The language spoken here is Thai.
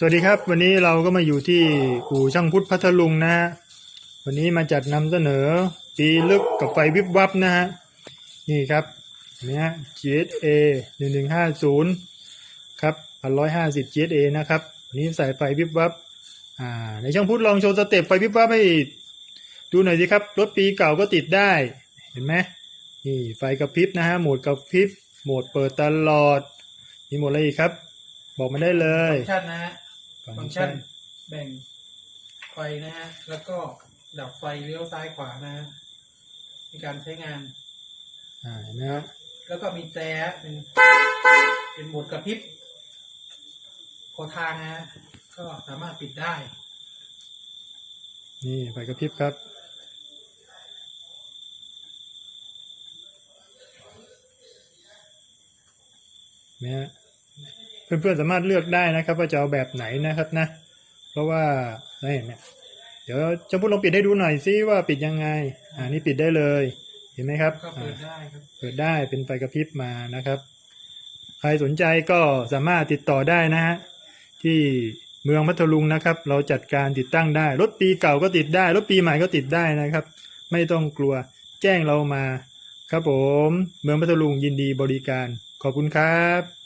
สวัสดีครับ วันนี้เราก็มาอยู่ที่อู่ช่างพุทธพัทลุงนะฮะวันนี้มาจัดนำเสนอ ปีลึกกับไฟวิบวับนะฮะนี่ครับเนี่ย GSA หนึ่งหนึ่งห้าศูนย์ครับพันร้อยห้าสิบ GSA นะครับวันนี้ใส่ไฟวิบวับอ่าในช่างพุทธลองโชว์สเต็ปไฟวิบวับให้ดูหน่อยสิครับรถปีเก่าก็ติดได้เห็นไหมนี่ไฟกระพริบนะฮะโหมดกระพริบโหมดเปิดตลอดมีโหมดอะไรอีกครับ บอกมาได้เลฟัยงก์ชันนะฮะ ฟังก์ชันแบ่งไฟนะฮะ แล้วก็ดับไฟเลี้ยวซ้ายขวานะฮะในการใช้งาน อ่าเห็นไหมครับแล้วก็มีแต่เป็นเป็นโหมดกระพริบพอทางนะฮะก็สามารถปิดได้ นี่ไฟกระพริบครับนะฮะ เพื่อนๆสามารถเลือกได้นะครับ ว่าจะเอาแบบไหนนะครับนะ เพราะว่านี่เนี่ยเดี๋ยวจะพูดลองปิดให้ดูหน่อยซิว่าปิดยังไง อ่านี่ปิดได้เลย เห็นไหมครับก็เปิดอ่าได้ครับเปิดได้เป็นไฟกระพริบมานะครับ ใครสนใจก็สามารถติดต่อได้นะฮะที่เมืองพัทลุงนะครับ เราจัดการติดตั้งได้ รถปีเก่าก็ติดได้ รถปีใหม่ก็ติดได้นะครับ ไม่ต้องกลัวแจ้งเรามา ครับผม เมืองพัทลุงยินดีบริการ ขอบคุณครับ